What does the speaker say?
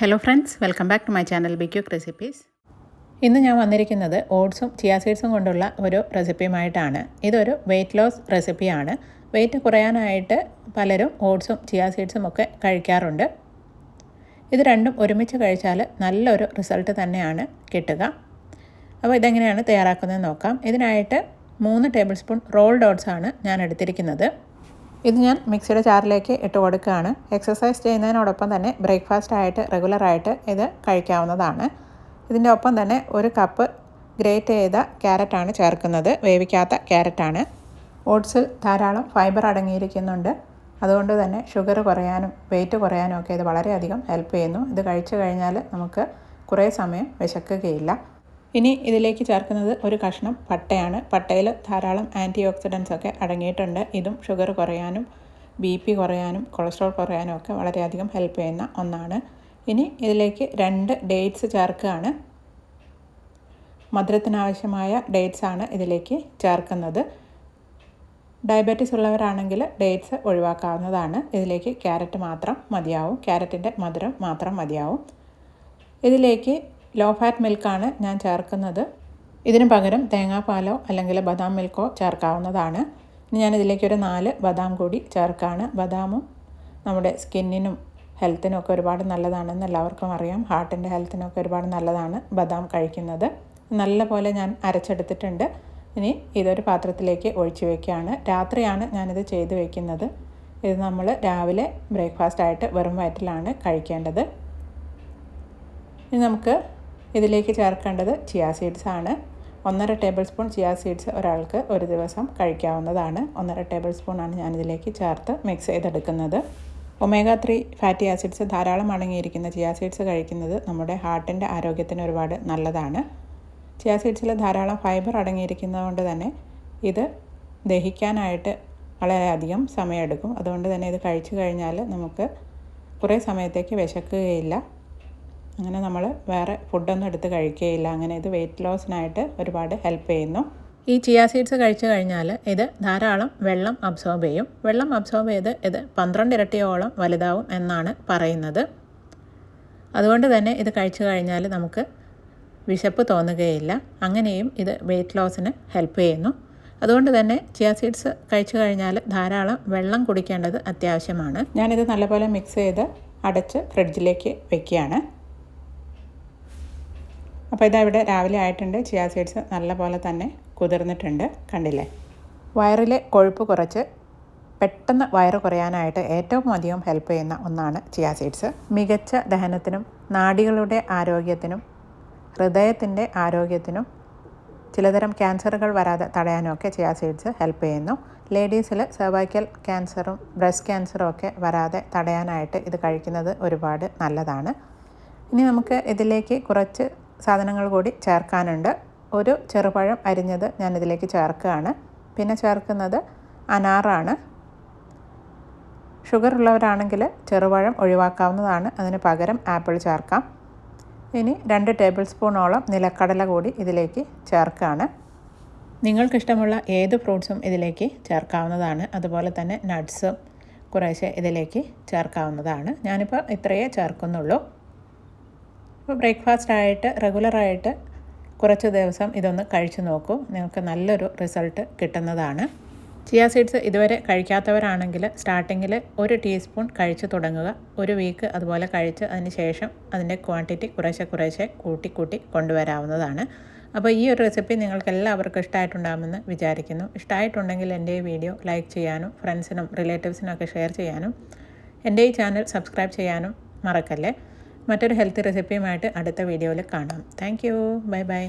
Hello friends welcome back to my channel B ബിക്യൂക്ക് recipes ഇന്ന് ഞാൻ വന്നിരിക്കുന്നത് ഓട്സും ചിയാ സീഡ്സും കൊണ്ടുള്ള ഒരു റെസിപ്പിയുമായിട്ടാണ് ഇതൊരു വെയിറ്റ് ലോസ് റെസിപ്പിയാണ് വെയിറ്റ് കുറയാനായിട്ട് പലരും ഓട്സും ചിയാ സീഡ്സും ഒക്കെ കഴിക്കാറുണ്ട്. ഇത് രണ്ടും ഒരുമിച്ച് കഴിച്ചാൽ നല്ലൊരു റിസൾട്ട് തന്നെയാണ് കിട്ടുക. അപ്പോൾ ഇതെങ്ങനെയാണ് തയ്യാറാക്കുന്നത് നോക്കാം. ഇതിനായിട്ട് മൂന്ന് ടേബിൾ സ്പൂൺ റോൾഡ് ഓട്സ് ആണ് ഞാൻ എടുത്തിരിക്കുന്നത്. ഇത് ഞാൻ മിക്സിയുടെ ചാറിലേക്ക് ഇട്ട് കൊടുക്കുകയാണ്. എക്സസൈസ് ചെയ്യുന്നതിനോടൊപ്പം തന്നെ ബ്രേക്ക്ഫാസ്റ്റ് ആയിട്ട് റെഗുലറായിട്ട് ഇത് കഴിക്കാവുന്നതാണ്. ഇതിന്റെ ഒപ്പം തന്നെ ഒരു കപ്പ് ഗ്രേറ്റ് ചെയ്ത ക്യാരറ്റാണ് ചേർക്കുന്നത്. വേവിക്കാത്ത ക്യാരറ്റാണ് ഓട്സിൽ ധാരാളം ഫൈബർ അടങ്ങിയിരിക്കുന്നുണ്ട്. അതുകൊണ്ട് തന്നെ ഷുഗർ കുറയാനും വെയിറ്റ് കുറയാനും ഒക്കെ ഇത് വളരെയധികം ഹെൽപ്പ് ചെയ്യുന്നു. ഇത് കഴിച്ചു കഴിഞ്ഞാൽ നമുക്ക് കുറേ സമയം വിശക്കുകയില്ല. ഇനി ഇതിലേക്ക് ചേർക്കുന്നത് ഒരു കഷ്ണം പട്ടയാണ്. പട്ടയിൽ ധാരാളം ആന്റി ഓക്സിഡൻസ് ഒക്കെ അടങ്ങിയിട്ടുണ്ട്. ഇതും ഷുഗർ കുറയാനും ബി പി കുറയാനും കൊളസ്ട്രോൾ കുറയാനും ഒക്കെ വളരെയധികം ഹെൽപ്പ് ചെയ്യുന്ന ഒന്നാണ്. ഇനി ഇതിലേക്ക് രണ്ട് ഡേറ്റ്സ് ചേർക്കുകയാണ്. മധുരത്തിനാവശ്യമായ ഡേറ്റ്സ് ആണ് ഇതിലേക്ക് ചേർക്കുന്നത്. ഡയബറ്റീസ് ഉള്ളവരാണെങ്കിൽ ഡേറ്റ്സ് ഒഴിവാക്കാവുന്നതാണ്. ഇതിലേക്ക് ക്യാരറ്റ് മാത്രം മതിയാവും. ക്യാരറ്റിന്റെ മധുരം മാത്രം മതിയാവും. ഇതിലേക്ക് ലോ ഫാറ്റ് മിൽക്കാണ് ഞാൻ ചേർക്കുന്നത്. ഇതിന് പകരം തേങ്ങാപ്പാലോ അല്ലെങ്കിൽ ബദാം മിൽക്കോ ചേർക്കാവുന്നതാണ്. ഇനി ഞാനിതിലേക്കൊരു നാല് ബദാം കൂടി ചേർക്കാണ്. ബദാമും നമ്മുടെ സ്കിന്നിനും ഹെൽത്തിനൊക്കെ ഒരുപാട് നല്ലതാണെന്ന് എല്ലാവർക്കും അറിയാം. ഹാർട്ടിന്റെ ഹെൽത്തിനൊക്കെ ഒരുപാട് നല്ലതാണ് ബദാം കഴിക്കുന്നത്. നല്ല പോലെ ഞാൻ അരച്ചെടുത്തിട്ടുണ്ട്. ഇനി ഇതൊരു പാത്രത്തിലേക്ക് ഒഴിച്ചു വയ്ക്കുകയാണ് രാത്രിയാണ് ഞാനിത് ചെയ്ത് വയ്ക്കുന്നത് ഇത് നമ്മൾ രാവിലെ ബ്രേക്ക്ഫാസ്റ്റ് ആയിട്ട് വെറും വയറ്റിലാണ് കഴിക്കേണ്ടത്. ഇനി നമുക്ക് ഇതിലേക്ക് ചേർക്കേണ്ടത് ചിയാ സീഡ്സ് ആണ്. ഒന്നര ടേബിൾ സ്പൂൺ ചിയാ സീഡ്സ് ഒരാൾക്ക് ഒരു ദിവസം കഴിക്കാവുന്നതാണ്. ഒന്നര ടേബിൾ സ്പൂണാണ് ഞാനിതിലേക്ക് ചേർത്ത് മിക്സ് ചെയ്തെടുക്കുന്നത്. ഒമേഗ ത്രീ ഫാറ്റി ആസിഡ്സ് ധാരാളം അടങ്ങിയിരിക്കുന്ന ചിയാ സീഡ്സ് കഴിക്കുന്നത് നമ്മുടെ ഹാർട്ടിന്റെ ആരോഗ്യത്തിന് ഒരുപാട് നല്ലതാണ്. ചിയാ സീഡ്സിൽ ധാരാളം ഫൈബർ അടങ്ങിയിരിക്കുന്നതുകൊണ്ട് തന്നെ ഇത് ദഹിക്കാനായിട്ട് വളരെയധികം സമയമെടുക്കും. അതുകൊണ്ട് തന്നെ ഇത് കഴിച്ചു കഴിഞ്ഞാൽ നമുക്ക് കുറേ സമയത്തേക്ക് വിശക്കുകയില്ല. അങ്ങനെ നമ്മൾ വേറെ ഫുഡൊന്നും എടുത്ത് കഴിക്കുകയില്ല. അങ്ങനെ ഇത് വെയിറ്റ് ലോസിനായിട്ട് ഒരുപാട് ഹെൽപ്പ് ചെയ്യുന്നു. ഈ ചിയ സീഡ്സ് കഴിച്ചു കഴിഞ്ഞാൽ ഇത് ധാരാളം വെള്ളം അബ്സോർബ് ചെയ്യും. വെള്ളം അബ്സോർബ് ചെയ്ത് ഇത് പന്ത്രണ്ട് ഇരട്ടിയോളം വലുതാവും എന്നാണ് പറയുന്നത്. അതുകൊണ്ട് തന്നെ ഇത് കഴിച്ചു കഴിഞ്ഞാൽ നമുക്ക് വിശപ്പ് തോന്നുകയില്ല. അങ്ങനെയും ഇത് വെയിറ്റ് ലോസിന് ഹെൽപ്പ് ചെയ്യുന്നു. അതുകൊണ്ട് തന്നെ ചിയാ സീഡ്സ് കഴിച്ചു കഴിഞ്ഞാൽ ധാരാളം വെള്ളം കുടിക്കേണ്ടത് അത്യാവശ്യമാണ്. ഞാനിത് നല്ലപോലെ മിക്സ് ചെയ്ത് അടച്ച് ഫ്രിഡ്ജിലേക്ക് വെക്കുകയാണ്. അപ്പോൾ ഇതാ ഇവിടെ രാവിലെ ആയിട്ടുണ്ട്. ചിയാ സീഡ്സ് നല്ല പോലെ തന്നെ കുതിർന്നിട്ടുണ്ട്. കണ്ടില്ലേ? വയറിലെ കൊഴുപ്പ് കുറച്ച് പെട്ടെന്ന് വയറ് കുറയാനായിട്ട് ഏറ്റവും അധികം ഹെൽപ്പ് ചെയ്യുന്ന ഒന്നാണ് ചിയാ സീഡ്സ് മികച്ച ദഹനത്തിനും നാഡികളുടെ ആരോഗ്യത്തിനും ഹൃദയത്തിന്റെ ആരോഗ്യത്തിനും ചിലതരം ക്യാൻസറുകൾ വരാതെ തടയാനുമൊക്കെ ചിയാ സീഡ്സ് ഹെൽപ്പ് ചെയ്യുന്നു. ലേഡീസിൽ സെർവൈക്കൽ ക്യാൻസറും ബ്രസ്റ്റ് ക്യാൻസറും ഒക്കെ വരാതെ തടയാനായിട്ട് ഇത് കഴിക്കുന്നത് ഒരുപാട് നല്ലതാണ്. ഇനി നമുക്ക് ഇതിലേക്ക് കുറച്ച് സാധനങ്ങൾ കൂടി ചേർക്കാനുണ്ട്. ഒരു ചെറുപഴം അരിഞ്ഞത് ഞാൻ ഇതിലേക്ക് ചേർക്കുകയാണ്. പിന്നെ ചേർക്കുന്നത് അനാറാണ്. ഷുഗർ ഉള്ളവരാണെങ്കിൽ ചെറുപഴം ഒഴിവാക്കാവുന്നതാണ്. അതിന് പകരം ആപ്പിൾ ചേർക്കാം. ഇനി രണ്ട് ടേബിൾ സ്പൂണോളം നിലക്കടല കൂടി ഇതിലേക്ക് ചേർക്കുകയാണ്. നിങ്ങൾക്കിഷ്ടമുള്ള ഏത് ഫ്രൂട്ട്സും ഇതിലേക്ക് ചേർക്കാവുന്നതാണ്. അതുപോലെ തന്നെ നട്ട്സും കുറേശ്ശെ ഇതിലേക്ക് ചേർക്കാവുന്നതാണ്. ഞാനിപ്പോൾ ഇത്രയേ ചേർക്കുന്നുള്ളൂ. അപ്പോൾ ബ്രേക്ക്ഫാസ്റ്റ് ആയിട്ട് റെഗുലറായിട്ട് കുറച്ച് ദിവസം ഇതൊന്ന് കഴിച്ചു നോക്കൂ. നിങ്ങൾക്ക് നല്ലൊരു റിസൾട്ട് കിട്ടുന്നതാണ്. ചിയ സീഡ്സ് ഇതുവരെ കഴിക്കാത്തവരാണെങ്കിൽ സ്റ്റാർട്ടിങ്ങിൽ ഒരു ടീസ്പൂൺ കഴിച്ചു തുടങ്ങുക. ഒരു വീക്ക് അതുപോലെ കഴിച്ച് അതിന് ശേഷം അതിന്റെ ക്വാണ്ടിറ്റി കുറേശ്ശെ കുറേശ്ശെ കൂട്ടി കൂട്ടി കൊണ്ടുവരാവുന്നതാണ്. അപ്പോൾ ഈ ഒരു റെസിപ്പി നിങ്ങൾക്ക് എല്ലാവർക്കും ഇഷ്ടമായിട്ടുണ്ടാകുമെന്ന് വിചാരിക്കുന്നു. ഇഷ്ടമായിട്ടുണ്ടെങ്കിൽ എന്റെ ഈ വീഡിയോ ലൈക്ക് ചെയ്യാനും ഫ്രണ്ട്സിനും റിലേറ്റീവ്സിനും ഒക്കെ ഷെയർ ചെയ്യാനും എന്റെ ഈ ചാനൽ സബ്സ്ക്രൈബ് ചെയ്യാനും മറക്കല്ലേ? മറ്റൊരു ഹെൽത്തി റെസിപ്പിയുമായിട്ട് അടുത്ത വീഡിയോയിൽ കാണാം. Thank you bye bye